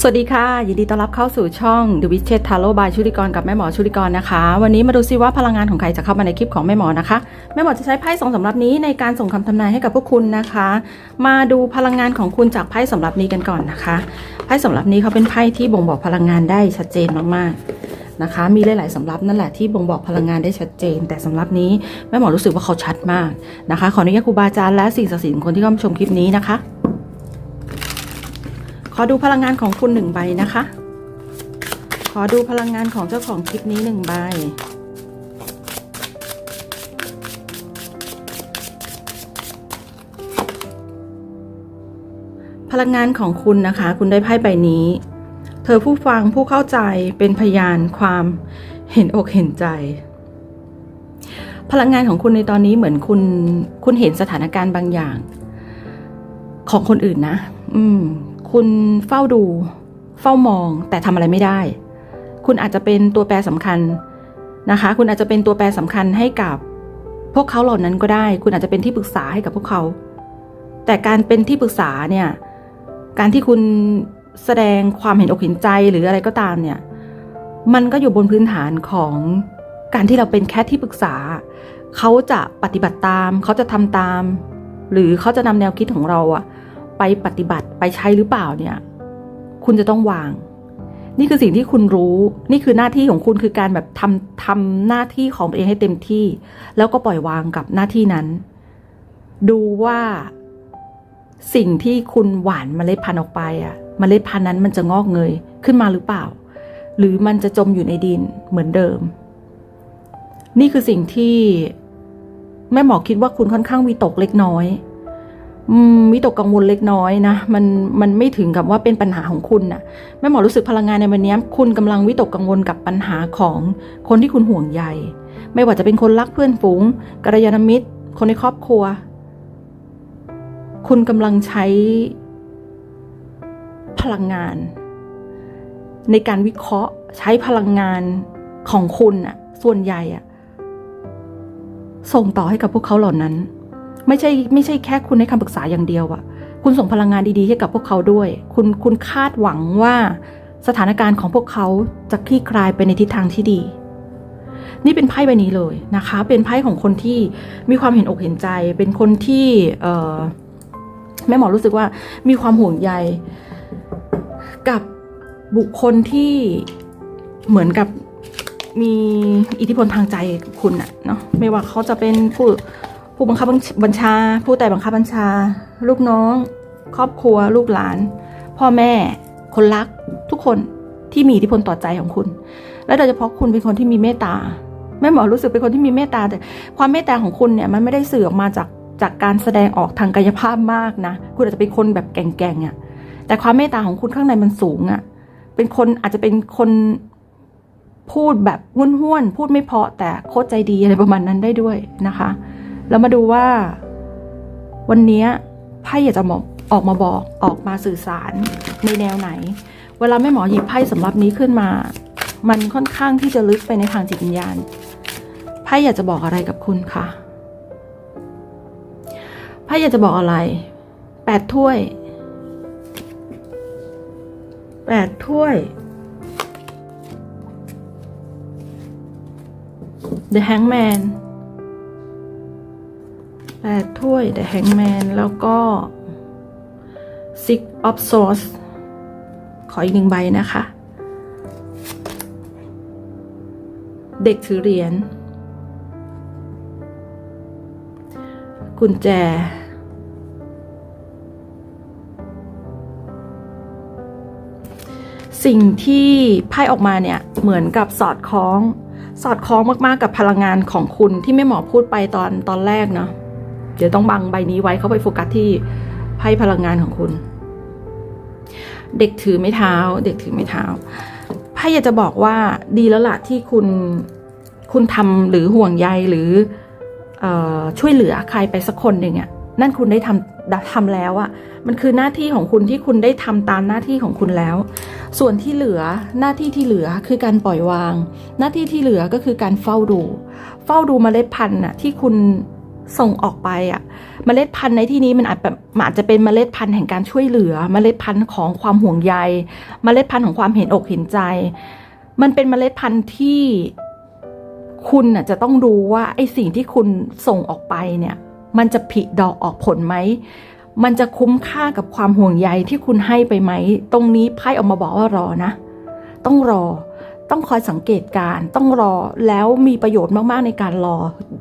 สวัสดีค่ะ ยินดีต้อนรับเข้าสู่ช่อง The Witchet Tarot by ชุติกรกับแม่หมอชุติกรนะคะ วันนี้มาดูซิว่าพลังงานของใครจะเข้ามาในคลิปของแม่หมอนะคะ แม่หมอจะใช้ไพ่สองสำรับนี้ในการส่งคำทำนายให้กับพวกคุณนะคะ มาดูพลังงานของคุณจากไพ่สำรับนี้กันก่อนนะคะไพ่สำรับนี้เขาเป็นไพ่ที่บ่งบอกพลังงานได้ชัดเจนมากๆนะคะ มีหลายๆสำรับนั่นแหละที่บ่งบอกพลังงานได้ชัดเจน แต่สำรับนี้แม่หมอรู้สึกว่าเขาชัดมากนะคะขออนุญาตครูบาอาจารย์และสิ่งศักดิ์สิทธิ์คนที่เข้ามาชมคลิปนี้นะคะ ขอดูพลังงานของคุณหนึ่งใบนะคะ ขอดูพลังงานของเจ้าของคลิปนี้หนึ่งใบ พลังงานของคุณนะคะ คุณได้ไพ่ใบนี้ เธอผู้ฟังผู้เข้าใจเป็นพยานความเห็นอกเห็นใจ พลังงานของคุณในตอนนี้เหมือนคุณคุณเห็นสถานการณ์บางอย่าง ของคนอื่นนะ อืม คุณเฝ้าดู เฝ้ามองแต่ทำอะไรไม่ได้ คุณอาจจะเป็นตัวแปรสำคัญนะคะ คุณอาจจะเป็นตัวแปรสำคัญให้กับ พวกเขาเหล่านั้นก็ได้ คุณอาจจะเป็นที่ปรึกษาให้กับพวกเขา แต่การเป็นที่ปรึกษาเนี่ยการที่คุณแสดงความเห็นอกเห็นใจหรืออะไรก็ตามเนี่ย มันก็อยู่บนพื้นฐานของการที่เราเป็นแค่ที่ปรึกษา เขาจะปฏิบัติตาม เขาจะทำตาม หรือเขาจะนำแนวคิดของเราอะ ไปปฏิบัติไปใช้หรือเปล่าเนี่ย คุณจะต้องวาง นี่คือสิ่งที่คุณรู้ นี่คือหน้าที่ของคุณคือการแบบทำทำหน้าที่ของตัวเองให้เต็มที่ แล้วก็ปล่อยวางกับหน้าที่นั้น ดูว่าสิ่งที่คุณหว่านเมล็ดพันธุ์ออกไปอะเมล็ดพันธุ์นั้นมันจะงอกเงยขึ้นมาหรือเปล่า หรือมันจะจมอยู่ในดินเหมือนเดิม นี่คือสิ่งที่แม่หมอคิดว่าคุณค่อนข้างวิตกเล็กน้อย วิตกกังวลเล็กน้อยนะมันมันไม่ถึงกับว่าเป็นปัญหาของคุณนะแม่หมอรู้สึกพลังงานในวันนี้คุณกำลังวิตกกังวลกับปัญหาของคนที่คุณห่วงใยไม่ว่าจะเป็นคนรักเพื่อนฝูงกัลยาณมิตร คนในครอบครัว คุณกำลังใช้พลังงาน ในการวิเคราะห์ใช้พลังงานของคุณอะส่วนใหญ่อะส่งต่อให้กับพวกเขาเหล่านั้น ไม่ใช่ไม่ใช่แค่คุณให้คำปรึกษาอย่างเดียวอะคุณส่งพลังงานดีๆให้กับพวกเขาด้วย คุณคุณคาดหวังว่าสถานการณ์ของพวกเขาจะคลี่คลายไปในทิศทางที่ดี นี่เป็นไพ่ใบนี้เลยนะคะ เป็นไพ่ของคนที่มีความเห็นอกเห็นใจ เป็นคนที่เออแม่หมอรู้สึกว่ามีความห่วงใย กับบุคคลที่เหมือนกับมีอิทธิพลทางใจกับคุณอะเนาะไม่ว่าเขาจะเป็นผู้ ผู้บังคับบัญชา ผู้แต่บังคับบัญชา ลูกน้อง ครอบครัว ลูกหลาน พ่อแม่ คนรัก ทุกคนที่มีอิทธิพลต่อใจของคุณ และโดยเฉพาะคุณเป็นคนที่มีเมตตาแม่หมอรู้สึกเป็นคนที่มีเมตตาแต่ความเมตตาของคุณเนี่ยมันไม่ได้สื่อออกมาจากจากการแสดงออกทางกายภาพมากนะ คุณอาจจะเป็นคนแบบแก่งๆอะ่ะแต่ความเมตตาของคุณข้างในมันสูงอะ่ะเป็นคนอาจจะเป็นคนพูดแบบห้วนๆพูดไม่เพาะแต่โคตรใจดีอะไรประมาณนั้นได้ด้วยนะคะ แล้วมาดูว่า วันนี้ไพ่อยากจะออกมาบอกออกมาสื่อสารในแนวไหน เวลาแม่หมอหยิบไพ่สำหรับนี้ขึ้นมา มันค่อนข้างที่จะลึกไปในทางจิตวิญญาณไพ่อยากจะบอกอะไรกับคุณคะไพ่อยากจะบอกอะไรแปดถ้วยแปดถ้วย The Hangman แปดถ้วย The Hangman แล้วก็ Six of Swords ขออีกหนึ่งใบนะคะ เด็กถือเหรียญ กุญแจ สิ่งที่ไพ่ออกมาเนี่ยเหมือนกับสอดคล้องสอดคล้องมาก ๆ กับพลังงานของคุณที่แม่หมอพูดไปตอนตอนแรกเนาะ เดี๋ยวต้องบังใบนี้ไว้เขาไปโฟกัสที่ไพ่พลังงานของคุณ เด็กถือไม้เท้า เด็กถือไม้เท้าไพ่อยากจะบอกว่าดีแล้วล่ะที่คุณคุณทำหรือห่วงใยหรืออช่วยเหลือใครไปสักคนหนึ่งอะ่ะนั่นคุณได้ทำทำแล้วอะ่ะมันคือหน้าที่ของคุณที่คุณได้ทำตามหน้าที่ของคุณแล้ว ส่วนที่เหลือหน้าที่ที่เหลือคือการปล่อยวาง หน้าที่ที่เหลือก็คือการเฝ้าดู เฝ้าดูเมล็ดพันธุ์น่ะที่คุณ ส่งออกไปอะเมล็ดพันธุ์ในที่นี้มันอาจแบบมันอาจจะเป็นเมล็ดพันธุ์แห่งการช่วยเหลือเมล็ดพันธุ์ของความห่วงใยเมล็ดพันธุ์ของความเห็นอกเห็นใจ มันเป็นเมล็ดพันธุ์ที่คุณน่ะจะต้องดูว่าไอ้สิ่งที่คุณส่งออกไปเนี่ย มันจะผลิดอกออกผลไหมมันจะคุ้มค่ากับความห่วงใยที่คุณให้ไปไหม ตรงนี้ไพ่ออกมาบอกว่ารอนะ ต้องรอ ต้องคอยสังเกตการ์ต้องรอแล้วมีประโยชน์มากๆในการรอ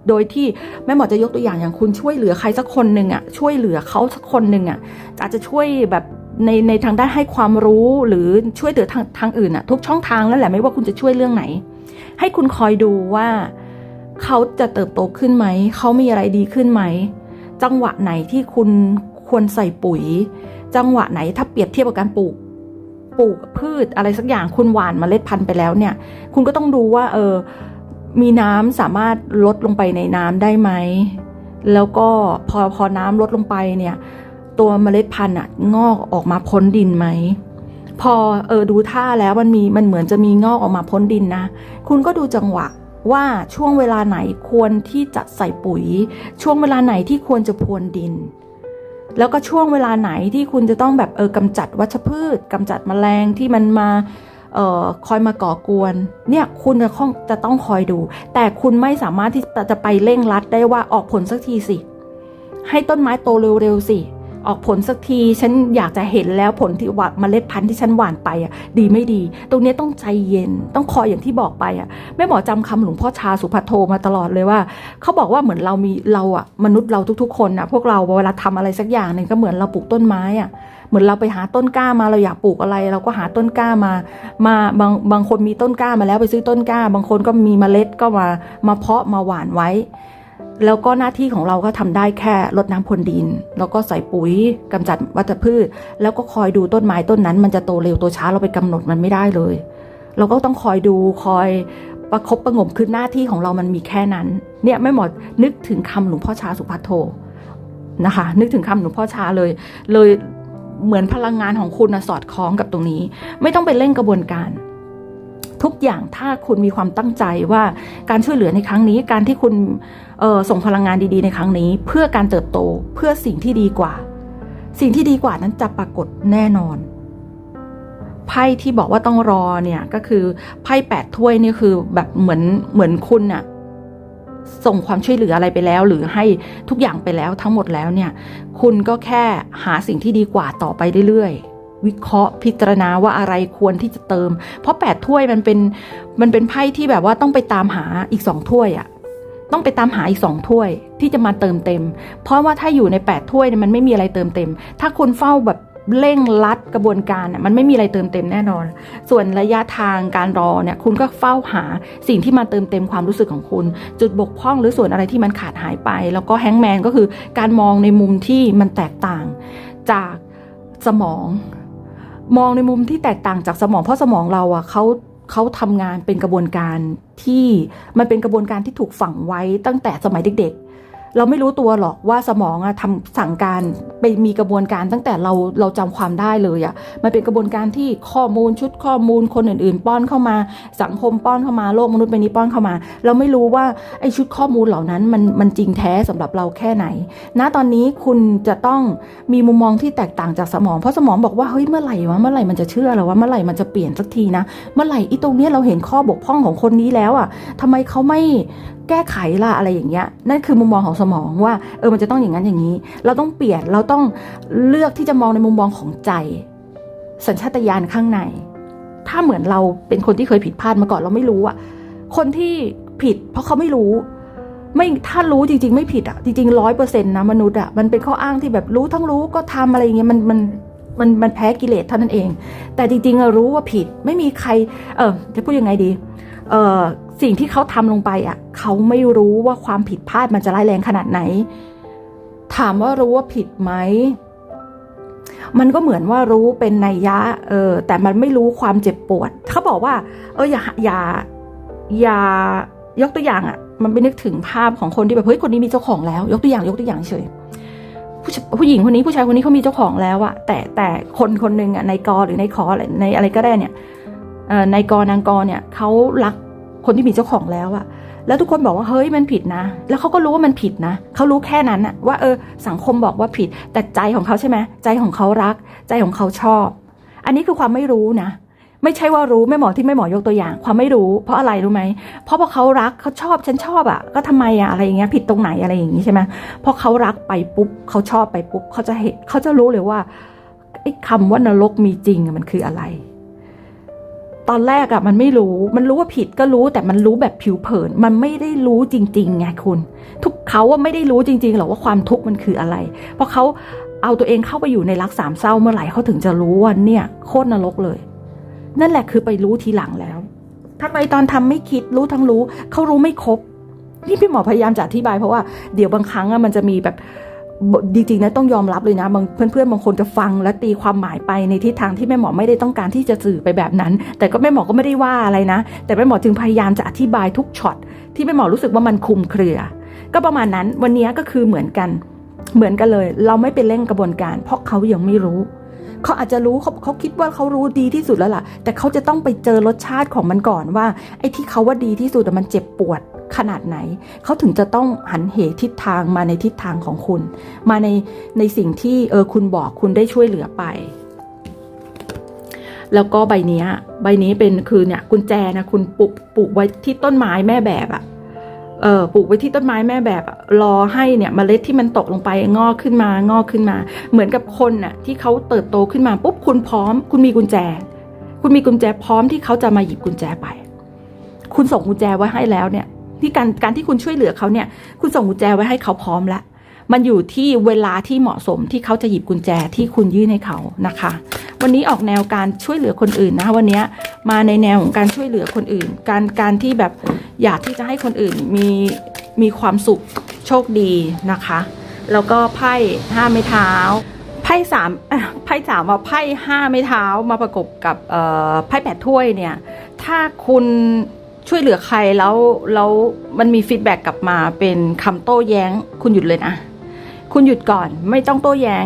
โดยที่แม่หมอจะยกตัวอย่างอย่างคุณช่วยเหลือใครสักคนหนึ่งอะช่วยเหลือเขาสักคนหนึ่งอะอาจจะช่วยแบบในในทางด้านให้ความรู้หรือช่วยเหลือทางทางอื่นอะทุกช่องทางแล้วแหละไม่ว่าคุณจะช่วยเรื่องไหน ให้คุณคอยดูว่าเขาจะเติบโตขึ้นไหมเขามีอะไรดีขึ้นไหมจังหวะไหนที่คุณควรใส่ปุ๋ย จังหวะไหนถ้าเปรียบเทียบกับการปลูก ปลูกพืชอะไรสักอย่างคุณหว่านเมล็ดพันธุ์ไปแล้วเนี่ย คุณก็ต้องดูว่าเออมีน้ำสามารถลดลงไปในน้ำได้ไหม แล้วก็พอพอน้ำลดลงไปเนี่ย ตัวเมล็ดพันธุ์อะงอกออกมาพ้นดินไหม พอเออดูท่าแล้วมันมีมันเหมือนจะมีงอกออกมาพ้นดินนะ คุณก็ดูจังหวะว่าช่วงเวลาไหนควรที่จะใส่ปุ๋ย ช่วงเวลาไหนที่ควรจะพรวนดิน แล้วก็ช่วงเวลาไหนที่คุณจะต้องแบบเออกำจัดวัชพืชกำจัดแมลงที่มันมาเออคอยมาก่อกวนเนี่ยคุณจะต้องจะต้องคอยดู แต่คุณไม่สามารถที่จะไปเร่งรัดได้ว่าออกผลสักทีสิ ให้ต้นไม้โตเร็วๆสิ ออกผลสักทีฉันอยากจะเห็นแล้วผลที่ว่าเมล็ดพันธุ์ที่ฉันหว่านไปอะดีไม่ดี ตรงนี้ต้องใจเย็นต้องคอยอย่างที่บอกไปอะแม่หมอจำคำหลวงพ่อชาสุภัทโทมาตลอดเลยว่า เขาบอกว่าเหมือนเรามีเราอะมนุษย์เราทุกๆ คนอะพวกเราเวลาทำอะไรสักอย่างหนึ่งก็เหมือนเราปลูกต้นไม้อะเหมือนเราไปหาต้นกล้ามาเราอยากปลูกอะไร เราก็หาต้นกล้ามา มาบางบางคนมีต้นกล้ามาแล้วไปซื้อต้นกล้า บางคนก็มีเมล็ดก็มามาเพาะมาหว่านไว้ แล้วก็หน้าที่ของเราก็ทำได้แค่รดน้ำพรวนดิน แล้วก็ใส่ปุ๋ยกำจัดวัชพืช แล้วก็คอยดูต้นไม้ต้นนั้น มันจะโตเร็วโตช้าเราไปกำหนดมันไม่ได้เลย เราก็ต้องคอยดูคอยประคบประงมคือหน้าที่ของเรามันมีแค่นั้น เนี่ยไม่หมดนึกถึงคำหลวงพ่อชาสุภัทโทนะคะ นึกถึงคำหลวงพ่อชาเลย เลยเหมือนพลังงานของคุณนะสอดคล้องกับตรงนี้ ไม่ต้องไปเร่งกระบวนการทุกอย่างถ้าคุณมีความตั้งใจว่าการช่วยเหลือในครั้งนี้ การที่คุณ เออส่งพลังงานดีๆในครั้งนี้ เพื่อการเติบโตเพื่อสิ่งที่ดีกว่า สิ่งที่ดีกว่านั้นจะปรากฏแน่นอนไพ่ที่บอกว่าต้องรอเนี่ยก็คือไพ่แปดถ้วยนี่คือแบบเหมือนเหมือนคุณน่ะส่งความช่วยเหลืออะไรไปแล้ว หรือให้ทุกอย่างไปแล้วทั้งหมดแล้วเนี่ย คุณก็แค่หาสิ่งที่ดีกว่าต่อไปเรื่อยๆ วิเคราะห์พิจารณาว่าอะไรควรที่จะเติม เพราะแปดถ้วยมันเป็นมันเป็นไพ่ที่แบบว่าต้องไปตามหาอีกสองถ้วยอะ ต้องไปตามหาอีกสองถ้วยที่จะมาเติมเต็ม เพราะว่าถ้าอยู่ใน 8 ถ้วยเนี่ยมันไม่มีอะไรเติมเต็ม ถ้าคุณเฝ้าแบบเร่งรัดกระบวนการน่ะมันไม่มีอะไรเติมเต็มแน่นอน ส่วนระยะทางการรอเนี่ยคุณก็เฝ้าหาสิ่งที่มาเติมเต็มความรู้สึกของคุณ จุดบกพร่องหรือส่วนอะไรที่มันขาดหายไป แล้วก็แฮงแมนก็คือการมองในมุมที่มันแตกต่าง จากสมอง มองในมุมที่แตกต่างจากสมองเพราะสมองเราอะเขา เขาทำงานเป็นกระบวนการที่มันเป็นกระบวนการที่ถูกฝังไว้ตั้งแต่สมัยเด็ก เราไม่รู้ตัวหรอกว่าสมองอะทำสั่งการไปมีกระบวนการตั้งแต่เราเราจำความได้เลยอะมันเป็นกระบวนการที่ข้อมูลชุดข้อมูลคนอื่น ๆ ป้อนเข้ามาสังคมป้อนเข้ามาโลกมนุษย์ใบนี้ป้อนเข้ามา เราไม่รู้ว่าไอชุดข้อมูลเหล่านั้นมันมันจริงแท้สำหรับเราแค่ไหน ณตอนนี้คุณจะต้องมีมุมมองที่แตกต่างจากสมองเพราะสมองบอกว่าเฮ้ยเมื่อไหร่วะเมื่อไหร่มันจะเชื่อเราว่าเมื่อไหร่มันจะเปลี่ยนสักทีนะ เมื่อไหร่อีตรงเนี้ยเราเห็นข้อบกพร่องของคนนี้แล้วอะทำไมเขาไม่ แก้ไขล่ะอะไรอย่างเงี้ยนั่นคือมุมมองของสมองว่าเออมันจะต้องอย่างนั้นอย่างนี้ เราต้องเปลี่ยนเราต้องเลือกที่จะมองในมุมมองของใจ สัญชาตญาณข้างใน ถ้าเหมือนเราเป็นคนที่เคยผิดพลาดมาก่อนเราไม่รู้อะคนที่ผิด เพราะเขาไม่รู้ ไม่ถ้ารู้จริง ๆ ไม่ผิดอะจริงๆร้อยเปอร์เซ็นต์นะมนุษย์อะมันเป็นข้ออ้างที่แบบรู้ทั้งรู้ก็ทำอะไรอย่างเงี้ยมันมันมันมันแพ้กิเลสเท่านั้นเอง แต่จริงๆรู้ว่าผิดไม่มีใคร เออจะพูดยังไงดี สิ่งที่เขาทำลงไปอะเขาไม่รู้ว่าความผิดพลาดมันจะร้ายแรงขนาดไหน ถามว่ารู้ว่าผิดไหมมันก็เหมือนว่ารู้เป็นนัยยะเออแต่มันไม่รู้ความเจ็บปวด เขาบอกว่า เอออย่าอย่าอย่ายกตัวอย่างอะ มันไปนึกถึงภาพของคนที่แบบเฮ้ยคนนี้มีเจ้าของแล้ว ยกตัวอย่างยกตัวอย่างเฉยผู้ผู้หญิงคนนี้ผู้ชายคนนี้เขามีเจ้าของแล้วอะแต่แต่คนคนหนึ่งอะในกอหรือในคออะไรในอะไรก็ได้เนี่ย เอ่อในกอนางกอเนี่ยเขารักคนที่มีเจ้าของแล้วอะแล้วทุกคนบอกว่าเฮ้ยมันผิดนะ แล้วเขาก็รู้ว่ามันผิดนะเขารู้แค่นั้นอะว่าเออสังคมบอกว่าผิด แต่ใจของเขาใช่ไหมใจของเขารัก ใจของเขาชอบ อันนี้คือความไม่รู้นะ ไม่ใช่ว่ารู้แม่หมอที่แม่หมอยกตัวอย่าง ความไม่รู้ เพราะอะไรรู้ไหมเพราะพอเขารักเขาชอบฉันชอบอะก็ทำไมอะอะไรอย่างเงี้ยผิดตรงไหนอะไรอย่างงี้ใช่ไหมพอเขารักไปปุ๊บเขาชอบไปปุ๊บเขาจะเห็นเขาจะรู้เลยว่าไอ้คำว่านรกมีจริงมันคืออะไร ตอนแรกอะมันไม่รู้ มันรู้ว่าผิดก็รู้แต่มันรู้แบบผิวเผิน มันไม่ได้รู้จริงๆไงคุณ ทุกเขาว่าไม่ได้รู้จริงๆหรอกว่าความทุกข์มันคืออะไร เพราะเขาเอาตัวเองเข้าไปอยู่ในรักสามเศร้าเมื่อไหร่เขาถึงจะรู้ว่าเนี่ยโคตรนรกเลย นั่นแหละคือไปรู้ทีหลังแล้วทำไมตอนทำไม่คิดรู้ทั้งรู้เขารู้ไม่ครบนี่พี่หมอพยายามจะอธิบายเพราะว่าเดี๋ยวบางครั้งอะมันจะมีแบบ จริงๆนะต้องยอมรับเลยนะบางเพื่อนๆบางคนจะฟังและตีความหมายไปในทิศทางที่แม่หมอไม่ได้ต้องการที่จะสื่อไปแบบนั้น แต่ก็แม่หมอก็ไม่ได้ว่าอะไรนะ แต่แม่หมอจึงพยายามจะอธิบายทุกช็อตที่แม่หมอรู้สึกว่ามันคลุมเครือ ก็ประมาณนั้นวันนี้ก็คือเหมือนกัน เหมือนกันเลย เราไม่ไปเร่งกระบวนการ เพราะเขายังไม่รู้เขาอาจจะรู้เขาเขาคิดว่าเขารู้ดีที่สุดแล้วล่ะ แต่เขาจะต้องไปเจอรสชาติของมันก่อนว่าไอ้ที่เขาว่าดีที่สุดอะมันเจ็บปวด ขนาดไหน เขาถึงจะต้องหันเหทิศทางมาในทิศทางของคุณ มาในในสิ่งที่เออคุณบอกคุณได้ช่วยเหลือไป แล้วก็ใบเนี้ยใบนี้เป็นคือเนี่ยกุญแจนะคุณปลูกปลูกไว้ที่ต้นไม้แม่แบบอะเออปลูกไว้ที่ต้นไม้แม่แบบอะรอให้เนี่ยเมล็ดที่มันตกลงไปงอกขึ้นมางอกขึ้นมา เหมือนกับคนน่ะที่เขาเติบโตขึ้นมาปุ๊บคุณพร้อม คุณมีกุญแจ คุณมีกุญแจพร้อมที่เขาจะมาหยิบกุญแจไป คุณส่งกุญแจไว้ให้แล้วเนี่ย ที่การการที่คุณช่วยเหลือเขาเนี่ย คุณส่งกุญแจไว้ให้เขาพร้อมแล้วมันอยู่ที่เวลาที่เหมาะสมที่เขาจะหยิบกุญแจที่คุณยื่นให้เขานะคะ วันนี้ออกแนวการช่วยเหลือคนอื่นนะวันนี้มาในแนวของการช่วยเหลือคนอื่น การการที่แบบอยากที่จะให้คนอื่นมีมีความสุขโชคดีนะคะ แล้วก็ไพ่ห้าไม้เท้าไพ่สามไพ่สามว่าไพ่ห้าไม้เท้ามาประกบกับไพ่แปดถ้วยเนี่ย ถ้าคุณ ช่วยเหลือใครแล้วแล้วมันมีฟีดแบ็กกลับมาเป็นคำโต้แย้ง คุณหยุดเลยนะคุณหยุดก่อนไม่ต้องโต้แย้ง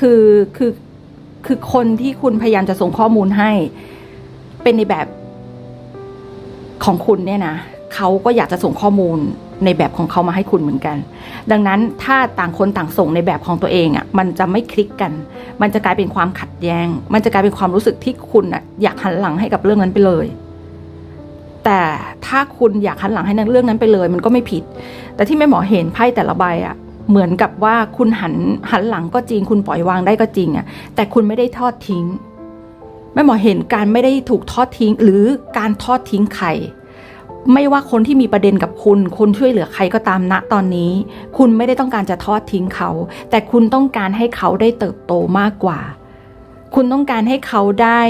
คือคือคือคนที่คุณพยายามจะส่งข้อมูลให้ เป็นในแบบของคุณเนี่ยนะเขาก็อยากจะส่งข้อมูลในแบบของเขามาให้คุณเหมือนกัน ดังนั้นถ้าต่างคนต่างส่งในแบบของตัวเองอะ่ะ มันจะไม่คลิกกัน มันจะกลายเป็นความขัดแย้ง มันจะกลายเป็นความรู้สึกที่คุณอะอยากหันหลังให้กับเรื่องนั้นไปเลย แต่ถ้าคุณอยากหันหลังให้เรื่องนั้นไปเลย มันก็ไม่ผิด แต่ที่แม่หมอเห็นไพ่แต่ละใบอะ่ะเหมือนกับว่าคุณหันหันหลังก็จริง คุณปล่อยวางได้ก็จริงอะ่ะแต่คุณไม่ได้ทอดทิ้งแม่หมอเห็นการไม่ได้ถูกทอดทิ้ง หรือการทอดทิ้งใครไม่ว่าคนที่มีประเด็นกับคุณคุณช่วยเหลือใครก็ตามณตอนนี้ คุณไม่ได้ต้องการจะทอดทิ้งเขา แต่คุณต้องการให้เขาได้เติบโตมากกว่า คุณต้องการให้เขาได้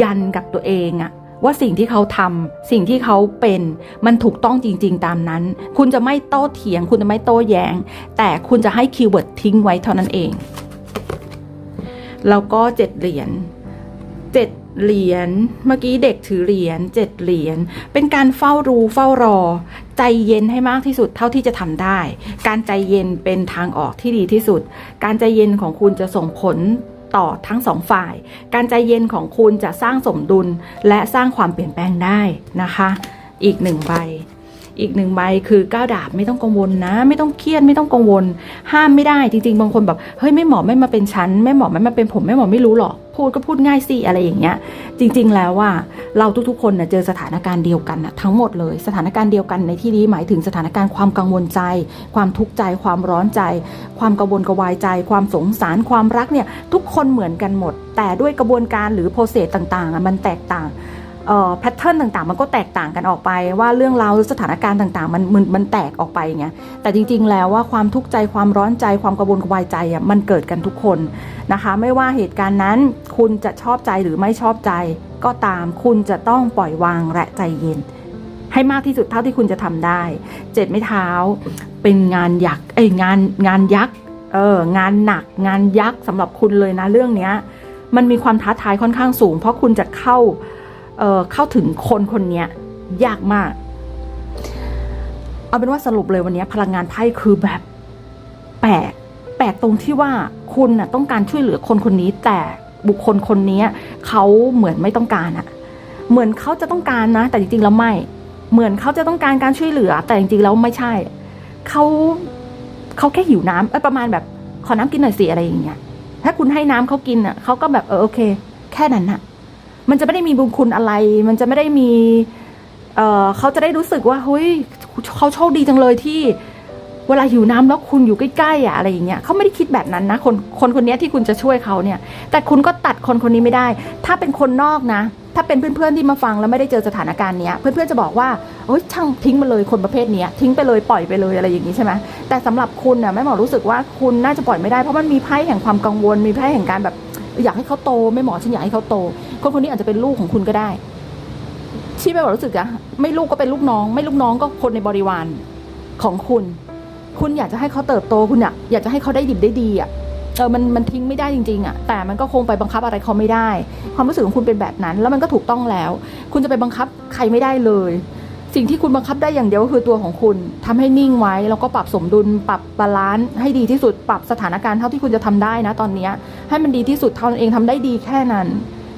ยันกับตัวเองอะ ว่าสิ่งที่เขาทำสิ่งที่เขาเป็นมันถูกต้องจริง ๆ ตามนั้น คุณจะไม่โต้เถียง คุณจะไม่โต้แย้ง แต่คุณจะให้คีย์เวิร์ดทิ้งไว้เท่านั้นเอง แล้วก็เจ็ดเหรียญเจ็ดเหรียญเมื่อกี้เด็กถือเหรียญเจ็ดเหรียญเป็นการเฝ้ารู้เฝ้ารอ ใจเย็นให้มากที่สุดเท่าที่จะทำได้ การใจเย็นเป็นทางออกที่ดีที่สุด การใจเย็นของคุณจะส่งผล ต่อทั้งสองฝ่าย การใจเย็นของคุณจะสร้างสมดุลและสร้างความเปลี่ยนแปลงได้นะคะ อีกหนึ่งใบ อีกหนึ่งใบคือก้าวดาบไม่ต้องกังวลนะ ไม่ต้องเครียดไม่ต้องกังวล ห้ามไม่ได้จริง ๆ บางคนแบบเฮ้ยไม่เหมาะไม่มาเป็นฉันไม่เหมาะไม่มาเป็นผมไม่เหมาะไม่รู้หรอกพูดก็พูดง่ายสิอะไรอย่างเงี้ย จริง ๆ แล้วว่าเราทุกๆ คนนะเจอสถานการณ์เดียวกันนะทั้งหมดเลย สถานการณ์เดียวกันในที่นี้หมายถึงสถานการณ์ความกังวลใจ ความทุกข์ใจ ความร้อนใจ ความกังวลกระวายใจ ความสงสารความรักเนี่ยทุกคนเหมือนกันหมด แต่ด้วยกระบวนการหรือโปรเซสต่างๆมันแตกต่าง แพทเทิร์นต่างๆ มันก็แตกต่างกันออกไปว่าเรื่องราวหรือสถานการณ์ต่างๆ มันมันมันแตกออกไปไงแต่จริงๆแล้วว่าความทุกข์ใจความร้อนใจความกระวนกระวายใจอะมันเกิดกันทุกคนนะคะ ไม่ว่าเหตุการณ์นั้นคุณจะชอบใจหรือไม่ชอบใจก็ตามคุณจะต้องปล่อยวางและใจเย็น ให้มากที่สุดเท่าที่คุณจะทำได้ เจ็ดไม่เท้าเป็นงานยักษ์เอ้ยงานงานยักษ์เอองานหนักงานยักษ์สำหรับคุณเลยนะเรื่องเนี้ยมันมีความท้าทายค่อนข้างสูง เพราะคุณจะเข้า เเข้าถึงคนคนนี้ยากมาก เอาเป็นว่าสรุปเลยวันนี้พลังงานไพ่คือแบบแปลกแปลกตรงที่ว่าคุณน่ะต้องการช่วยเหลือคนคนนี้ แต่บุคคลคนนี้เขาเหมือนไม่ต้องการอะเหมือนเขาจะต้องการนะ แต่จริงๆแล้วไม่ เหมือนเขาจะต้องการการช่วยเหลือ แต่จริงๆแล้วไม่ใช่เขาเขาแค่หิวน้ำประมาณแบบขอน้ำกินหน่อยสิอะไรอย่างเงี้ยถ้าคุณให้น้ำเขากินอะเขาก็แบบเออโอเค แค่นั้นน่ะ มันจะไม่ได้มีบุญคุณอะไร มันจะไม่ได้มีเออเขาจะได้รู้สึกว่าเฮ้ยเขาโชคดีจังเลยที่ เวลาหิวน้ำแล้วคุณอยู่ใกล้ๆอะอะไรอย่างเงี้ยเขาไม่ได้คิดแบบนั้นนะคนคนคนนี้ที่คุณจะช่วยเขาเนี่ย แต่คุณก็ตัดคนคนนี้ไม่ได้ ถ้าเป็นคนนอกนะ ถ้าเป็นเพื่อนๆที่มาฟังแล้วไม่ได้เจอสถานการณ์เนี้ย เพื่อนๆจะบอกว่าโอ๊ยช่างทิ้งไปเลยคนประเภทเนี้ยทิ้งไปเลยปล่อยไปเลยอะไรอย่างนี้ใช่ไหมแต่สำหรับคุณน่ะแม่หมอรู้สึกว่าคุณน่าจะปล่อยไม่ได้เพราะมันมีไพ่แห่งความกังวลมีไพ่แห่งการแบบอยากให้เขาโตแม่หมอฉันอยากให้เขาโต คนคนนี้อาจจะเป็นลูกของคุณก็ได้ ที่แม่หมอรู้สึกอะไม่ลูกก็เป็นลูกน้อง ไม่ลูกน้องก็คนในบริวารของคุณ คุณอยากจะให้เขาเติบโตคุณอะอยากจะให้เขาได้ดิบได้ดีอะเออมันมันทิ้งไม่ได้จริงๆอะแต่มันก็คงไปบังคับอะไรเขาไม่ได้ ความรู้สึกของคุณเป็นแบบนั้น แล้วมันก็ถูกต้องแล้ว คุณจะไปบังคับใครไม่ได้เลย สิ่งที่คุณบังคับได้อย่างเดียวก็คือตัวของคุณทำให้นิ่งไว้แล้วก็ปรับสมดุล ปรับบาลานซ์ให้ดีที่สุด ปรับสถานการณ์เท่าที่คุณจะทำได้นะตอนนี้ให้มันดีที่สุดเท่านั้นเองทำได้ดีแค่นั้น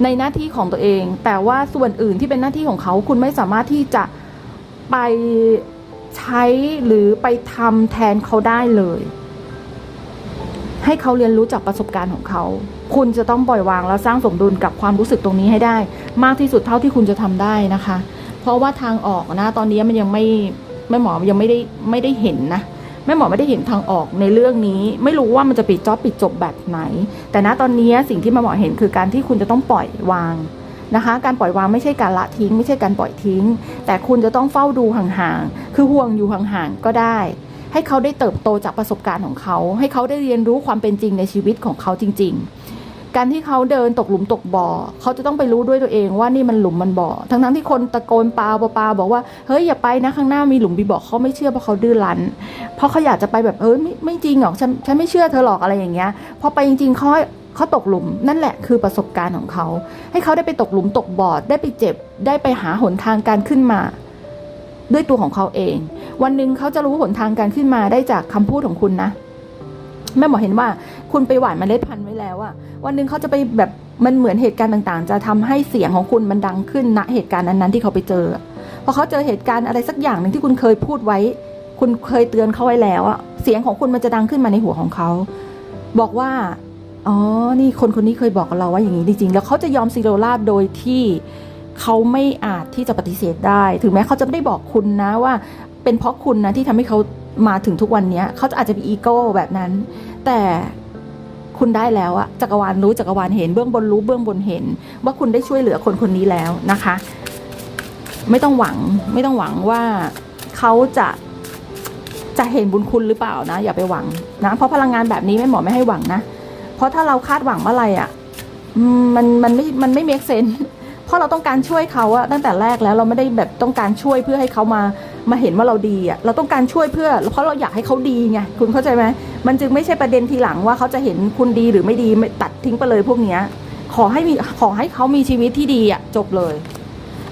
ในหน้าที่ของตัวเอง แต่ว่าส่วนอื่นที่เป็นหน้าที่ของเขาคุณไม่สามารถที่จะไปใช้หรือไปทำแทนเขาได้เลย ให้เขาเรียนรู้จากประสบการณ์ของเขา คุณจะต้องปล่อยวางแล้วสร้างสมดุลกับความรู้สึกตรงนี้ให้ได้ มากที่สุดเท่าที่คุณจะทำได้นะคะ เพราะว่าทางออกนะ ตอนนี้มันยังไม่แม่หมอยังไม่ได้ไม่ได้เห็นนะ แม่หมอไม่ได้เห็นทางออกในเรื่องนี้ ไม่รู้ว่ามันจะปิดจ็อบปิดจบแบบไหน แต่ณตอนนี้สิ่งที่แม่หมอเห็นคือการที่คุณจะต้องปล่อยวางนะคะการปล่อยวางไม่ใช่การละทิ้ง ไม่ใช่การปล่อยทิ้ง แต่คุณจะต้องเฝ้าดูห่างๆ คือห่วงอยู่ห่างๆ ก็ได้ ให้เขาได้เติบโตจากประสบการณ์ของเขา ให้เขาได้เรียนรู้ความเป็นจริงในชีวิตของเขาจริง ๆ การที่เขาเดินตกหลุมตกบ่อเขาจะต้องไปรู้ด้วยตัวเองว่านี่มันหลุมมันบ่อทั้งๆที่คนตะโกนปาปาปาบอกว่าเฮ้ยอย่าไปนะข้างหน้ามีหลุมมีบ่อเขาไม่เชื่อเพราะเขาดื้อรั้น เพราะเขาอยากจะไปแบบเฮ้ยไม่ไม่จริงหรอกฉันฉันไม่เชื่อเธอหรอกอะไรอย่างเงี้ยพอไปจริงๆเขาเขาตกหลุมนั่นแหละคือประสบการณ์ของเขา ให้เขาได้ไปตกหลุมตกบ่อได้ไปเจ็บ ได้ไปหาหนทางการขึ้นมา ด้วยตัวของเขาเอง วันหนึ่งเขาจะรู้หนทางการขึ้นมาได้จากคำพูดของคุณนะแม่หมอเห็นว่า คุณไปหว่านเมล็ดพันธุ์ไว้แล้วอะวันหนึ่งเขาจะไปแบบมันเหมือนเหตุการณ์ต่างๆ จะทำให้เสียงของคุณมันดังขึ้นณเหตุการณ์นั้นๆที่เขาไปเจอพอเขาเจอเหตุการณ์อะไรสักอย่างหนึ่งที่คุณเคยพูดไว้ คุณเคยเตือนเขาไว้แล้วอะเสียงของคุณมันจะดังขึ้นมาในหัวของเขา บอกว่าอ๋อ นี่คนคนนี้เคยบอกกับเราว่าอย่างนี้จริงๆ แล้วเขาจะยอมซีโรราบโดยที่เขาไม่อาจที่จะปฏิเสธได้ ถึงแม้เขาจะไม่ได้บอกคุณนะว่า เป็นเพราะคุณนะที่ทำให้เขามาถึงทุกวันนี้เขาจะอาจจะมีอีโก้แบบนั้น แต่ คุณได้แล้วอะจักรวาลรู้จักรวาลเห็นเบื้องบนรู้เบื้องบนเห็น ว่าคุณได้ช่วยเหลือคนคนนี้แล้วนะคะ ไม่ต้องหวังไม่ต้องหวังว่าเขาจะจะเห็นบุญคุณหรือเปล่านะ อย่าไปหวังนะเพราะพลังงานแบบนี้ไม่หมอไม่ให้หวังนะ เพราะถ้าเราคาดหวังเมื่อไรอะมมันมันไม่มันไม่เมคเซนเพราะเราต้องการช่วยเขาอะตั้งแต่แรกแล้วเราไม่ได้แบบต้องการช่วยเพื่อให้เขามา มาเห็นว่าเราดีอะเราต้องการช่วยเพื่อ เพราะเราอยากให้เขาดีไงคุณเข้าใจไหมมันจึงไม่ใช่ประเด็นทีหลังว่าเขาจะเห็นคุณดีหรือไม่ดีตัดทิ้งไปเลยพวกเนี้ยขอให้มีขอให้เขามีชีวิตที่ดีอะจบเลย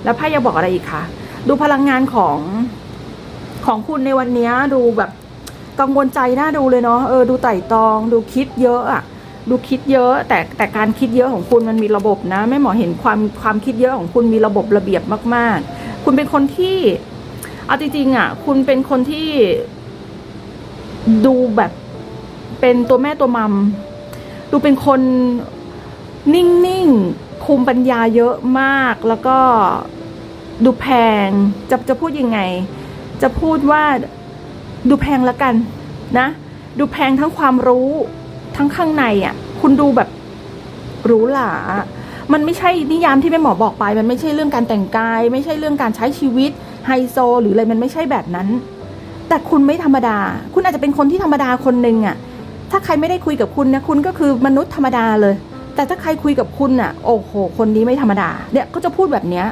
แล้วไพ่ยังบอกอะไรอีกคะดูพลังงานของของคุณในวันนี้ดูแบบกังวลใจน่าดูเลยเนาะเออดูไต่ตอง ดูคิดเยอะอะดูคิดเยอะ แต่แต่การคิดเยอะของคุณมันมีระบบนะแม่หมอเห็นความความคิดเยอะของคุณมีระบบระเบียบมาก ๆ คุณเป็นคนที่ เอาจริงๆอะ คุณเป็นคนที่ดูแบบเป็นตัวแม่ตัวมัม ดูเป็นคนนิ่งๆภูมิปัญญาเยอะมาก แล้วก็ดูแพง จะจะพูดยังไง จะพูดว่าดูแพงละกันนะ ดูแพงทั้งความรู้ทั้งข้างในอะ คุณดูแบบหรูหรามันไม่ใช่นิยามที่แม่หมอบอกไป มันไม่ใช่เรื่องการแต่งกาย ไม่ใช่เรื่องการใช้ชีวิต ไฮโซ หรืออะไรมันไม่ใช่แบบนั้น แต่คุณไม่ธรรมดา คุณอาจจะเป็นคนที่ธรรมดาคนหนึ่งอะถ้าใครไม่ได้คุยกับคุณนะคุณก็คือมนุษย์ธรรมดาเลย แต่ถ้าใครคุยกับคุณอะโอ้โห คนนี้ไม่ธรรมดาเนี่ยก็จะพูดแบบเนี้ย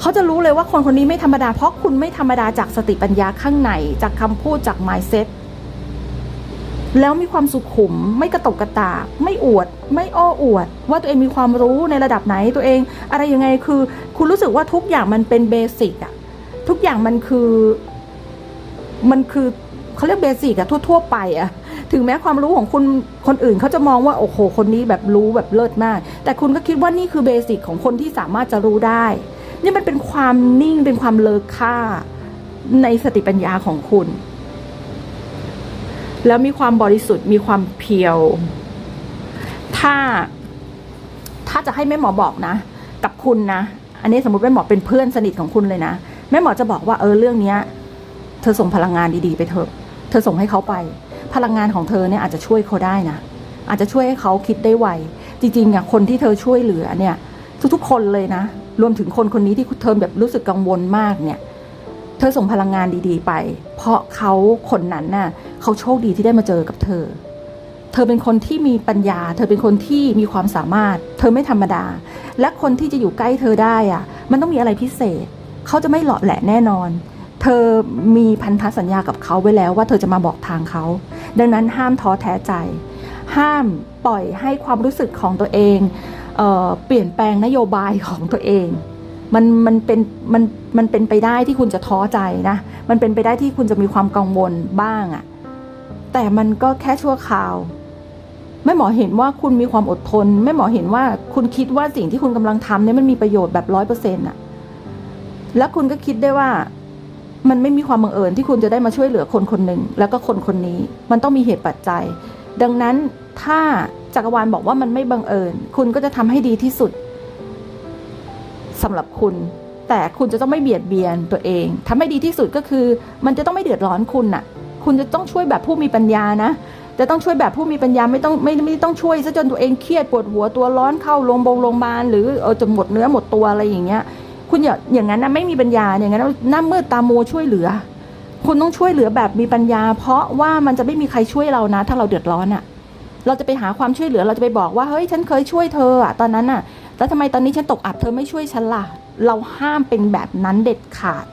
เขาจะรู้เลยว่าคนคนนี้ไม่ธรรมดา เพราะคุณไม่ธรรมดาจากสติปัญญาข้างใน จากคำพูดจาก mindset แล้วมีความสุขุมไม่กระตกกระตากไม่อวด ไม่อ้ออวด ว่าตัวเองมีความรู้ในระดับไหนตัวเอง อะไรยังไงคือ คุณรู้สึกว่าทุกอย่างมันเป็นเบสิกอะ ทุกอย่างมันคือ มันคือเขาเรียกเบสิกอะทั่ว ๆ ไปอะถึงแม้ความรู้ของคุณคนอื่นเขาจะมองว่าโอ้โหคนนี้แบบรู้แบบเลิศมาก แต่คุณก็คิดว่านี่คือเบสิกของคนที่สามารถจะรู้ได้ นี่มันเป็นความนิ่งเป็นความเลอค่าในสติปัญญาของคุณ แล้วมีความบริสุทธิ์มีความเพียว ถ้าถ้าจะให้แม่หมอบอกนะ กับคุณนะ อันนี้สมมติแม่หมอเป็นเพื่อนสนิทของคุณเลยนะ แม่หมอจะบอกว่าเออเรื่องเนี้ย เธอส่งพลังงานดีๆ ไปเถอะ เธอส่งให้เขาไป พลังงานของเธอเนี่ยอาจจะช่วยเขาได้นะ อาจจะช่วยให้เขาคิดได้ไว จริงๆอะคนที่เธอช่วยเหลือเนี่ย ทุกๆคนเลยนะ รวมถึงคนคนนี้ที่เธอแบบรู้สึกกังวลมากเนี่ย เธอส่งพลังงานดีๆ ไป เพราะเขาคนนั้นน่ะเขาโชคดีที่ได้มาเจอกับเธอเธอเป็นคนที่มีปัญญา เธอเป็นคนที่มีความสามารถ เธอไม่ธรรมดา และคนที่จะอยู่ใกล้เธอได้อะมันต้องมีอะไรพิเศษ เขาจะไม่หล่อแหละแน่นอน เธอมีพันธสัญญากับเขาไว้แล้วว่าเธอจะมาบอกทางเขา ดังนั้นห้ามท้อแท้ใจ ห้ามปล่อยให้ความรู้สึกของตัวเองเออเปลี่ยนแปลงนโยบายของตัวเอง มันมันเป็นมันมันเป็นไปได้ที่คุณจะท้อใจนะ มันเป็นไปได้ที่คุณจะมีความกังวลบ้างอะแต่มันก็แค่ชั่วคราวแม่หมอเห็นว่าคุณมีความอดทนแม่หมอเห็นว่าคุณคิดว่าสิ่งที่คุณกำลังทำเนี่ยมันมีประโยชน์แบบร้อยเปอร์เซ็นต์อะ แล้วคุณก็คิดได้ว่ามันไม่มีความบังเอิญที่คุณจะได้มาช่วยเหลือคนคนหนึ่งแล้วก็คนคนนี้ มันต้องมีเหตุปัจจัย ดังนั้นถ้าจักรวาลบอกว่ามันไม่บังเอิญ คุณก็จะทำให้ดีที่สุดสำหรับคุณ แต่คุณจะต้องไม่เบียดเบียนตัวเองทำให้ดีที่สุดก็คือ มันจะต้องไม่เดือดร้อนคุณน่ะ คุณจะต้องช่วยแบบผู้มีปัญญานะจะต้องช่วยแบบผู้มีปัญญาไม่ต้องไม่ไม่ต้องช่วยซะจนตัวเองเครียดปวดหัวตัวร้อนเข้าโรงพยาบาลโรงพยาบาลหรือเออจนหมดเนื้อหมดตัวอะไรอย่างเงี้ย คุณอย่าอย่างนั้นนะไม่มีปัญญาอย่างนั้นหน้ามืดตามัวช่วยเหลือ คุณต้องช่วยเหลือแบบมีปัญญา เพราะว่ามันจะไม่มีใครช่วยเรานะ ถ้าเราเดือดร้อนอะ่ะ เราจะไปหาความช่วยเหลือเราจะไปบอกว่าเฮ้ยฉันเคยช่วยเธออะตอนนั้นอะแล้วทำไมตอนนี้ฉันตกอับเธอไม่ช่วยฉันล่ะ เราห้ามเป็นแบบนั้นเด็ดขาด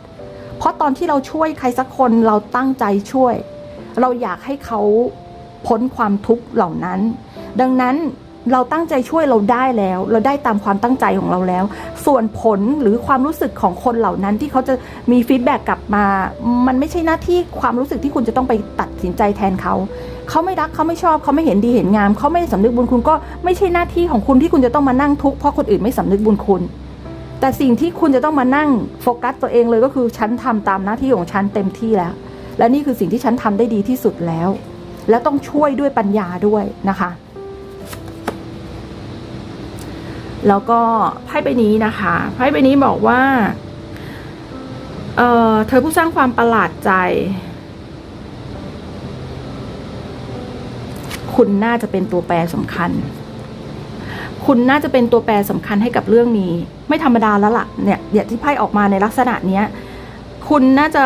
เพราะตอนที่เราช่วยใครสักคนเราตั้งใจช่วย เราอยากให้เขาพ้นความทุกข์เหล่านั้น ดังนั้น เราตั้งใจช่วยเราได้แล้ว เราได้ตามความตั้งใจของเราแล้ว ส่วนผลหรือความรู้สึกของคนเหล่านั้นที่เขาจะมีฟีดแบ็กกลับมา มันไม่ใช่หน้าที่ความรู้สึกที่คุณจะต้องไปตัดสินใจแทนเขาเขาไม่รักเขาไม่ชอบเขาไม่เห็นดีเห็นงามเขาไม่สำนึกบุญคุณก็ไม่ใช่หน้าที่ของคุณที่คุณจะต้องมานั่งทุกข์เพราะคนอื่นไม่สำนึกบุญคุณ แต่สิ่งที่คุณจะต้องมานั่งโฟกัสตัวเองเลยก็คือฉันทำตามหน้าที่ของฉันเต็มที่แล้ว และนี่คือสิ่งที่ฉันทำได้ดีที่สุดแล้ว แล้วต้องช่วยด้วยปัญญาด้วยนะคะ แล้วก็ไพ่ใบนี้นะคะไพ่ใบนี้บอกว่าเออเธอผู้สร้างความประหลาดใจ คุณน่าจะเป็นตัวแปรสำคัญ คุณน่าจะเป็นตัวแปรสำคัญให้กับเรื่องนี้ ไม่ธรรมดาแล้วล่ะเนี่ยเดี๋ยวที่ไพ่ออกมาในลักษณะเนี้ยคุณน่าจะ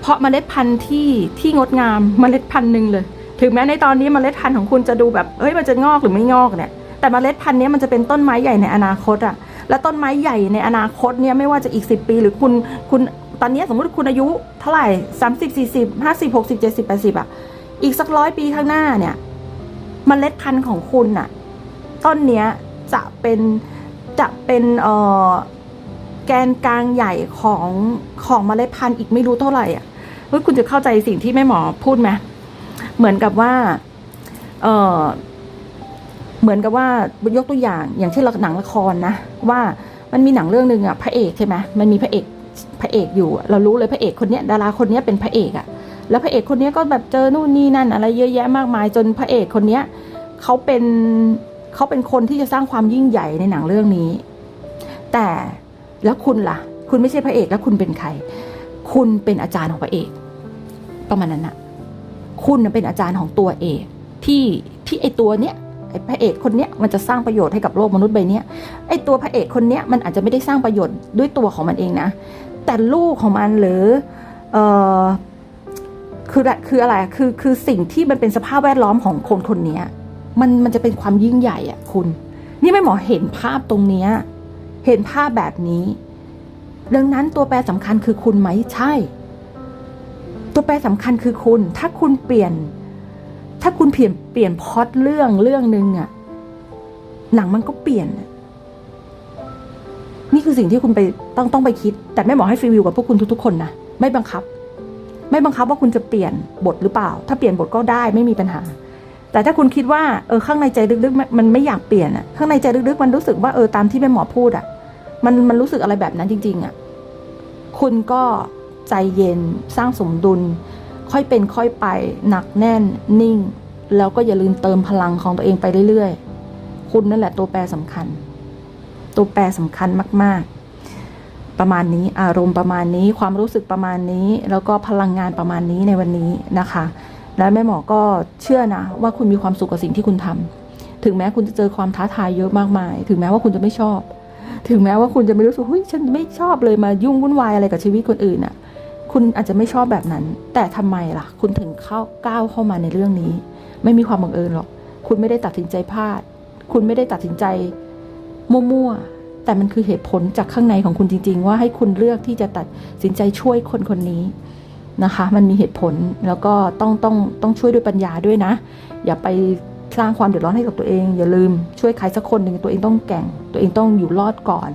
เพาะเมล็ดพันธุ์ที่ที่งดงามเมล็ดพันธุ์หนึ่งเลย ถึงแม้ในตอนนี้เมล็ดพันธุ์ของคุณจะดูแบบเฮ้ยมันจะงอกหรือไม่งอกเนี่ย แต่เมล็ดพันธุ์นี้มันจะเป็นต้นไม้ใหญ่ในอนาคตอะและต้นไม้ใหญ่ในอนาคตเนี่ยไม่ว่าจะอีกสิปี หรือคุณคุณตอนนี้สมมุติคุณอายุเท่าไหร่สามสิบสี่สิบห้าสิบหกสิบเจ็ดสิบแปดสิบอะอีกสักร้อยปีข้างหน้าเนี่ยเมล็ดพันธุ์ของคุณอะต้นเนี้ยจะเป็นจะเป็นเอ่อแกนกลางใหญ่ของของเมล็ดพันธุ์อีกไม่รู้เท่าไหร่อะเฮ้ยคุณจะเข้าใจสิ่งที่แม่หมอพูดไหมเหมือนกับว่า เออ เหมือนกับว่ายกตัวอย่างอย่างเช่นหนังละครนะ ว่ามันมีหนังเรื่องหนึ่งอะพระเอกใช่ไหมมันมีพระเอกพระเอกอยู่ เรารู้เลยพระเอกคนเนี้ยดาราคนเนี้ยเป็นพระเอกอะแล้วพระเอกคนนี้ก็แบบเจอนู่นนี่นั่นอะไรเยอะแยะมากมายจนพระเอกคนเนี้ยเขาเป็นเขาเป็นคนที่จะสร้างความยิ่งใหญ่ในหนังเรื่องนี้ แต่แล้วคุณล่ะ คุณไม่ใช่พระเอกแล้วคุณเป็นใคร คุณเป็นอาจารย์ของพระเอก ประมาณนั้นน่ะคุณเป็นอาจารย์ของตัวเอกที่ที่ไอตัวเนี้ย ไอ้พระเอกคนเนี้ยมันจะสร้างประโยชน์ให้กับโลกมนุษย์ใบเนี้ยไอ้ตัวพระเอกคนเนี้ยมันอาจจะไม่ได้สร้างประโยชน์ด้วยตัวของมันเองนะ แต่ลูกของมันหรือเออคือคืออะไรคือคือสิ่งที่มันเป็นสภาพแวดล้อมของคนคนนี้มันมันจะเป็นความยิ่งใหญ่อะคุณ นี่ไม่หมอเห็นภาพตรงเนี้ยเห็นภาพแบบนี้ ดังนั้นตัวแปรสำคัญคือคุณไหมใช่ ตัวแปรสำคัญคือคุณ ถ้าคุณเปลี่ยน ถ้าคุณเปลี่ยนเปลี่ยนพอตเรื่องเรื่องหนึ่งอะหนังมันก็เปลี่ยน นี่คือสิ่งที่คุณไปต้องต้องไปคิด แต่ไม่หมอให้ฟรีวิวกับพวกคุณทุกๆคนนะไม่บังคับ ไม่บังคับว่าคุณจะเปลี่ยนบทหรือเปล่า ถ้าเปลี่ยนบทก็ได้ไม่มีปัญหา แต่ถ้าคุณคิดว่าเออข้างในใจลึกๆมันไม่อยากเปลี่ยนอะข้างในใจลึกๆมันรู้สึกว่าเออตามที่แม่หมอพูดอะมันมันรู้สึกอะไรแบบนั้นจริง ๆอะคุณก็ใจเย็นสร้างสมดุล ค่อยเป็นค่อยไปหนักแน่นนิ่ง แล้วก็อย่าลืมเติมพลังของตัวเองไปเรื่อยๆ คุณนั่นแหละตัวแปรสำคัญ ตัวแปรสำคัญมาก ๆ ประมาณนี้อารมณ์ประมาณนี้ความรู้สึกประมาณนี้ แล้วก็พลังงานประมาณนี้ในวันนี้นะคะ และแม่หมอก็เชื่อนะ ว่าคุณมีความสุขกับสิ่งที่คุณทำถึงแม้คุณจะเจอความท้าทายเยอะมากมาย ถึงแม้ว่าคุณจะไม่ชอบ ถึงแม้ว่าคุณจะไม่รู้สึกเฮ้ยฉันไม่ชอบเลยมายุ่งวุ่นวายอะไรกับชีวิตคนอื่นอะ คุณอาจจะไม่ชอบแบบนั้น แต่ทำไมล่ะ คุณถึงเข้าก้าวเข้ามาในเรื่องนี้ ไม่มีความบังเอิญหรอก คุณไม่ได้ตัดสินใจพลาด คุณไม่ได้ตัดสินใจมั่วๆ แต่มันคือเหตุผลจากข้างในของคุณจริง ๆ ว่าให้คุณเลือกที่จะตัดสินใจช่วยคนคนนี้นะคะ มันมีเหตุผลแล้วก็ต้องต้องต้องช่วยด้วยปัญญาด้วยนะ อย่าไปสร้างความเดือดร้อนให้กับตัวเอง อย่าลืมช่วยใครสักคนหนึ่งตัวเองต้องแก่ง ตัวเองต้องอยู่รอดก่อน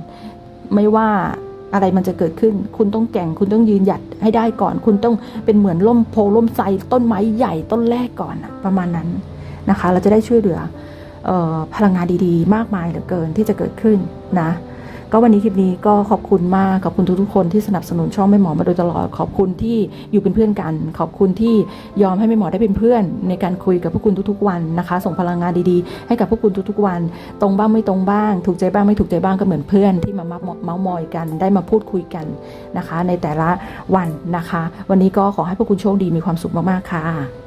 ไม่ว่า อะไรมันจะเกิดขึ้น คุณต้องแก่ง คุณต้องยืนหยัดให้ได้ก่อน คุณต้องเป็นเหมือนล่มโพล่มไทรต้นไม้ใหญ่ต้นแรกก่อนอะประมาณนั้นนะคะ เราจะได้ช่วยเหลือออพลังงานดีๆ มากมายเหลือเกินที่จะเกิดขึ้นนะ ก็วันนี้คลิปนี้ก็ขอบคุณมากขอบคุณทุกๆคนที่สนับสนุนช่องแม่หมอมาโดยตลอดขอบคุณที่อยู่เป็นเพื่อนกัน ขอบคุณที่ยอมให้แม่หมอได้เป็นเพื่อน ในการคุยกับพวกคุณทุกๆวันนะคะ ส่งพลังงานดีๆ ให้กับพวกคุณทุกๆวัน ตรงบ้างไม่ตรงบ้าง ถูกใจบ้างไม่ถูกใจบ้างก็เหมือนเพื่อน ที่มาเมาส์มอยกัน ได้มาพูดคุยกันนะคะ ในแต่ละวันนะคะ วันนี้ก็ขอให้พวกคุณโชคดีมีความสุขมากๆค่ะ